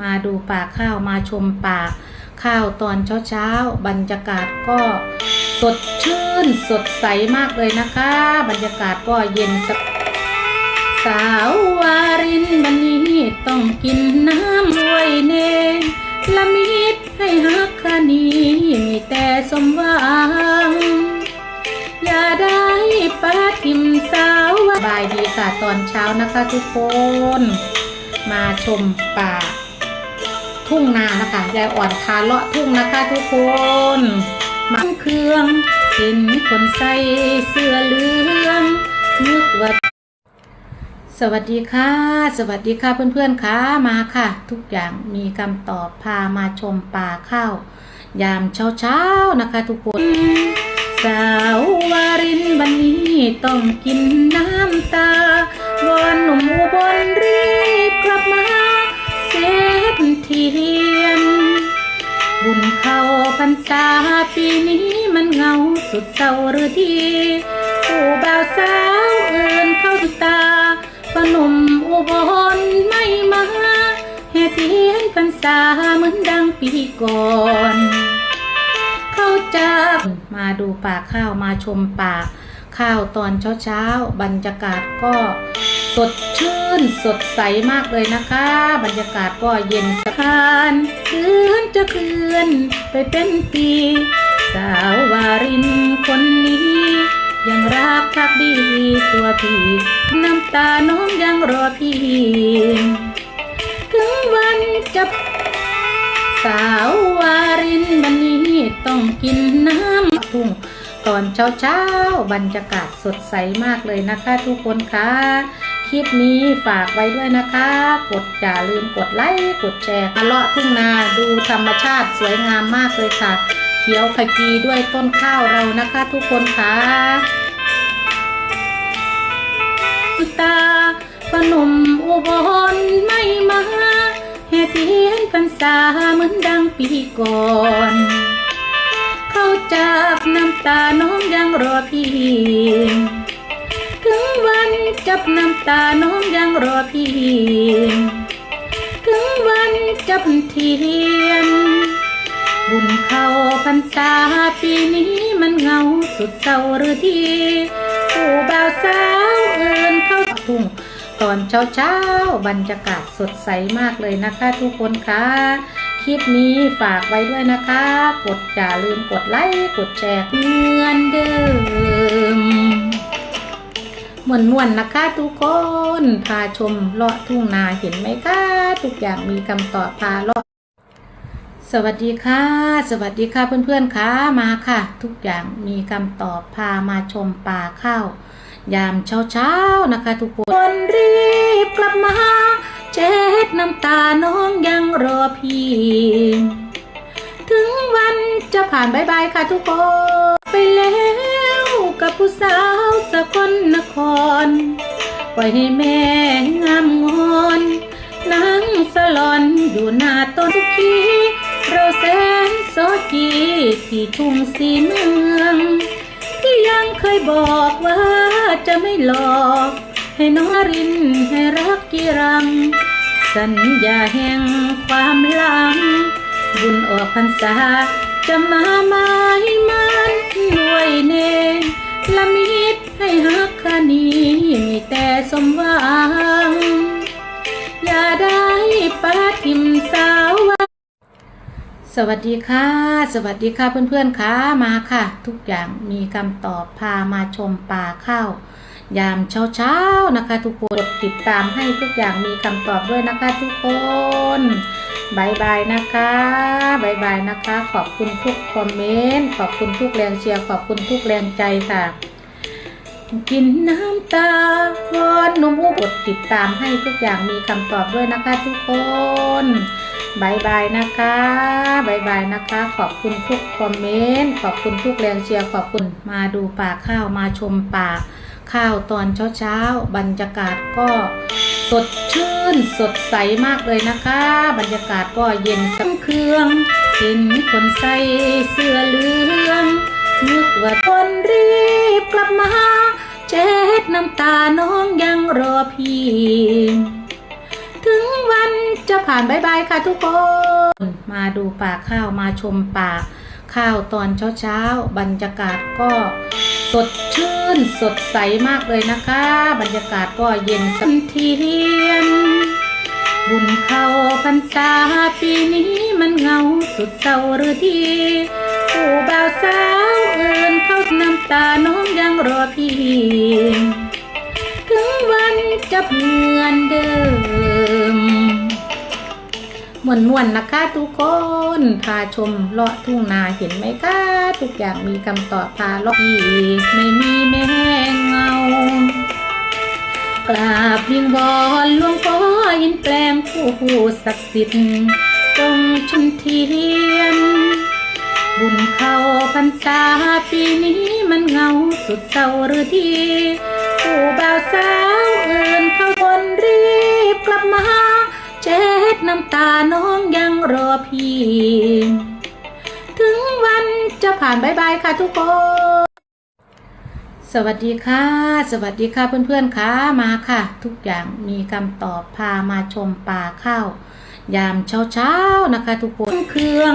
มาดูป่าข้าวมาชมป่าข้าวตอนเช้าๆ บรรยากาศก็สดชื่นสดใสมากเลยนะคะ บรรยากาศก็เย็นสบสาววารินบันนี้ต้องกินน้ำรวยเนละมิดให้ฮักคนีมีแต่สมหวัง อย่าได้ปาทิมสาวบายดีค่ะตอนเช้านะคะทุกคน มาชมป่า ทุ่งนานะคะยายอ่อนพาเลาะทุ่งนะคะทุกคนมังเครื่องเห็นคนใส่เสื้อเหลืองนึกว่าสวัสดีค่ะ สวัสดีค่ะเพื่อนๆค่ะมาค่ะ ทุกอย่างมีคำตอบพามาชมป่าข้าวยามเช้าๆนะคะ ทุกคน สาววารินวันนี้ต้องกินน้ำตาวอนหนุ่ม เทียน บุญเข้าพรรษาปีนี้มันเงาสุดเศร้าหรือทีผู้บ่าวสาวเอื่นเข้าตาพนมอุบลไม่มาเหตุเทียนพรรษาเหมือนดังปีก่อนเข้าจากมาดูป่าข้าวมาชมป่าข้าวตอนเช้าๆ บรรยากาศก็ สดชื่นสดใสมากเลยนะคะ บรรยากาศก็เย็นสะพานคืนจะคืนไปเป็นปี สาววารินคนนี้ ยังรักพักดีตัวพี่น้ำตาน้องยังรอพี่ถึงวันจะสาววารินวันนี้ต้องกินน้ำทุ่งตอนเช้าเช้าๆบรรยากาศสดใสมากเลยนะคะทุกคนคะค ลิปนี้ฝากไว้ด้วยนะคะ กดอย่าลืมกดไลค์กดแชร์มาเลาะทุ่งนาดูธรรมชาติสวยงามมากเลยค่ะ เขียวขจีด้วยต้นข้าวเรานะคะ ทุกคนคะตาพนมอุบลไม่มาเหตุเทียนพรรษาเหมือนดังปีก่อนเข้าจากน้ำตาน้องยังรอพี่ จับน้ำตาน้องยังรอพี่ ถึงวันจับเทียน บุญเข้าพรรษาปีนี้มันเงาสุดเศร้าหรือทีผู้บ่าวสาวเอื่นเข้าทุ่งตอนเช้าเช้าบรรยากาศสดใสมากเลยนะคะทุกคนคะคลิปนี้ฝากไว้ด้วยนะคะ กดอย่าลืมกดไลค์ กดแชร์เหมือนเดิม มวนมวนนะคะ ทุกคนพาชมเลาะทุ่งนาเห็นไหมคะทุกอย่างมีคำตอบพาเลาะสวัสดีค่ะ สวัสดีค่ะเพื่อนๆค่ะมาค่ะ ทุกอย่างมีคำตอบพามาชมป่าข้าวยามเช้าๆนะคะ ทุกคนคนรีบกลับมาเช็ดน้ำตาน้องยังรอพี่ถึงวันจะผ่านบายบายค่ะทุกคนไปแล้ว กับผู้สาวสกลนคร ปล่อยให้แม่งามงอนนั่งสลอนอยู่หน้าต้นทุกทีเราแสนโซกีที่ทุ่งสีเมืองที่ยังเคยบอกว่าจะไม่หลอก ให้น้องรินให้รักกีรัง สัญญาแห่งความหลัง บุญออกพรรษาจะมาไม้มันด้วยเน ละมิดให้ฮักคานีมีแต่สมหวัง อย่าได้ปาทิมสาวสวัสดีค่ะ สวัสดีค่ะเพื่อนๆค่ะมาค่ะ ทุกอย่างมีคำตอบพามาชมป่าข้าว ยามเช้าๆนะคะ ทุกคนกดติดตามให้ทุกอย่างมีคำตอบด้วยนะคะทุกคนบายบายนะคะบายบายนะคะ ขอบคุณทุกคอมเมนต์ ขอบคุณทุกแรงเชียร์ ขอบคุณทุกแรงใจค่ะ กินน้ำตาวอนนมอุบกดติดตามให้ทุกอย่างมีคำตอบด้วยนะคะทุกคนบายบายนะคะบายบายนะคะ ขอบคุณทุกคอมเมนต์ ขอบคุณทุกแรงเชียร์ ขอบคุณ มาดูป่าข้าว มาชมป่า ข้าวตอนเช้าๆ บรรยากาศก็สดชื่นสดใสมากเลยนะคะ บรรยากาศก็เย็นสังเครื่องเห็นคนใส่เสื้อเหลืองนึกว่าคนรีบกลับมาเช็ดน้ำตาน้องยังรอพี่ ถึงวันจะผ่านบายบายค่ะทุกคน มาดูป่าข้าวมาชมป่าข้าวตอนเช้าๆ บรรยากาศก็ สดชื่นสดใสมากเลยนะคะ บรรยากาศก็เย็นสันเทียน บุญเข้าพรรษาปีนี้มันเงาสุดเศร้าหรือทีผู้บ่าวสาวเอื่นเข้าน้ำตาน้องยังรอพี่ ถึงวันจะเหมือนเดิม มวนมวนนะคะทุกคนพาชมเลาะทุ่งนาเห็นไหมคะทุกอย่างมีคำตอบพาเลาะอีกไม่มีแม่เงากราบวิงวอนหลวงพ่อยินแปลงผู้ศักดิ์สิทธิ์จงชุนเทียน บุญเข้าพรรษาปีนี้มันเงาสุดเศร้าหรือทีผู้บ่าวสาวเอื่นเข้าคนรีบกลับมาเช็ดน้ำตาน พี่ ถึงวันจะผ่านบายบายค่ะทุกคน สวัสดีค่ะ สวัสดีค่ะเพื่อนๆค่ะมาค่ะ ทุกอย่างมีคำตอบพามาชมป่าข้าวยามเช้าๆนะคะ ทุกคนเครื่อง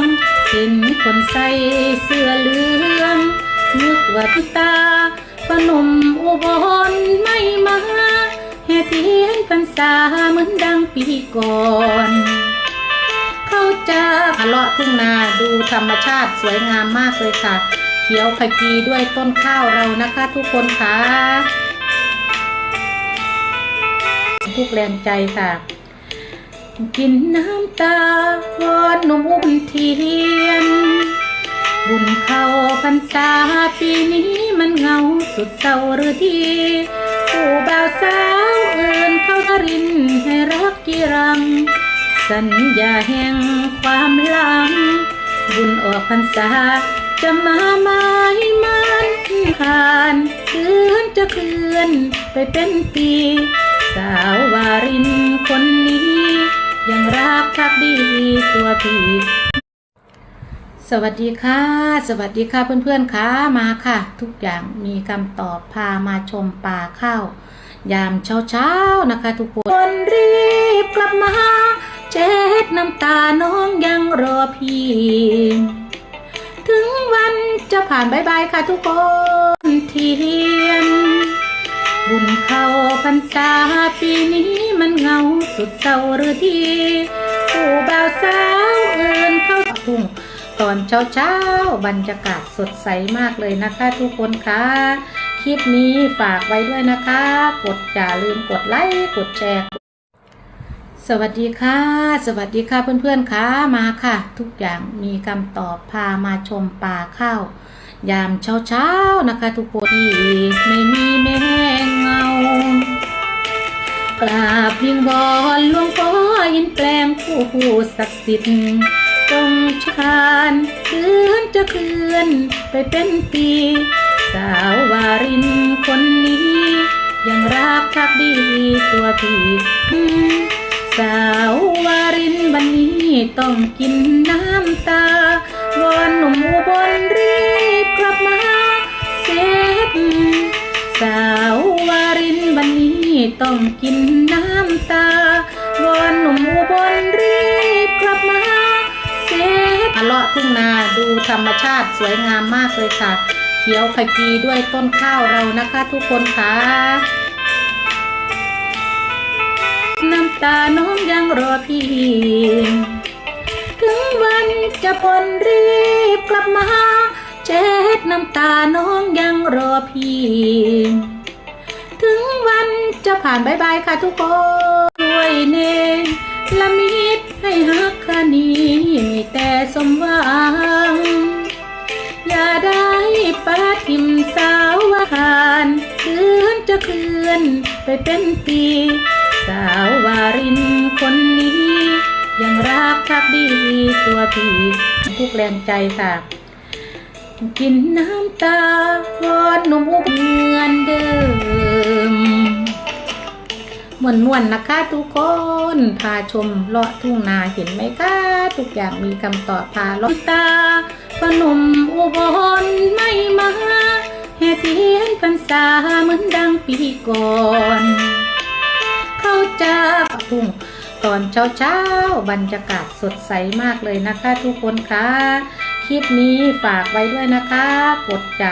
เห็นคนใส่เสื้อเหลืองนึกว่าพี่ตาพนมอุบลไม่มาเหตุเทียนพรรษาเหมือนดังปีก่อน เข้าจะทะเลาะทุ่งนาดูธรรมชาติสวยงามมากเลยค่ะ เขียวขจีด้วยต้นข้าวเรานะคะทุกคนค่ะทุกแรงใจค่ะ กินน้ำตาวอนนมอุ้มเทียน บุญเข้าพรรษาปีนี้มันเหงาสุดเศร้าหรือที่ผู้บ่าวสาวเอื่นเข้าทรินให้รักกีรัง สัญญาแห่งความหลัง บุญออกพรรษา จะมาไมา้มันผ่านเดือนจะเคลื่อนไปเป็นปี สาววารินคนนี้ ยังรักพักดีตัวพี่สวัสดีค่ะ สวัสดีค่ะเพื่อนๆค่ะมาค่ะ ทุกอย่างมีคำตอบพามาชมป่าข้าวยามเช้าๆนะคะทุกคนคนรีบกลับมา เช็ดน้ำตาน้องยังรอพี่ ถึงวันจะผ่านบายบายค่ะทุกคนเทียน บุญเข้าพรรษาปีนี้มันเงาสุดเศร้าหรือทีผู้บ่าวสาวเอื่นเข้าทุ่งตอนเช้าเช้าบรรยากาศสดใสมากเลยนะคะทุกคนคะคลิปนี้ฝากไว้ด้วยนะคะ กดอย่าลืมกดไลค์ กดแชร์ สวัสดีค่ะ สวัสดีค่ะเพื่อนๆค่ะมาค่ะ ทุกอย่างมีคำตอบพามาชมป่าข้าวยามเช้าๆนะคะ ทุกคนที่ไม่มีแม่เงากราบวิงวอนหลวงพ่อยินแปลงผู้ศักดิ์สิทธิ์จงชานเดือนจะเคลื่อนไปเป็นปี สาววารินคนนี้ ยังรักพักดีตัวพี่ สาววารินวันนี้ต้องกินน้ำตาวอนหนุ่มอุบลรีบกลับมาเสร็จสาววารินวันนี้ต้องกินน้ำตาวอนหนุ่มอุบลรีบกลับมาเสร็จทะเลาะทุ่งนาดูธรรมชาติสวยงามมากเลยค่ะ เขียวขจีด้วยต้นข้าวเรานะคะทุกคนค่ะ น้ำตาน้องยังรอพี่ ถึงวันจะพ้นรีบกลับมา เช็ดน้ำตาน้องยังรอพี่ ถึงวันจะผ่านบายบายค่ะทุกคนด้วยเนรละมิดให้ฮักคานีมีแต่สมหวัง อย่าได้ปาทิมสาววานเดือนจะเคลื่อนไปเป็นปีาววารินคนนี้ ยังรักพักดีตัวพี่ทุกแรงใจค่ะกินน้ำตาวอนหนุ่มอุบเหมือนเดิมมวนมวนนะคะทุกคนพาชมเลาะทุ่งนาเห็นไหมคะ ทุกอย่างมีคำตอบพาลาะตาพนมอุบลไม่มาเหตุเทียนพรรษาเหมือนดังปีก่อน จ้าจะทุ่งตอนเช้าเช้าบรรยากาศสดใสมากเลยนะคะ ทุกคนคะ คลิปนี้ฝากไว้ด้วยนะคะ กดจาก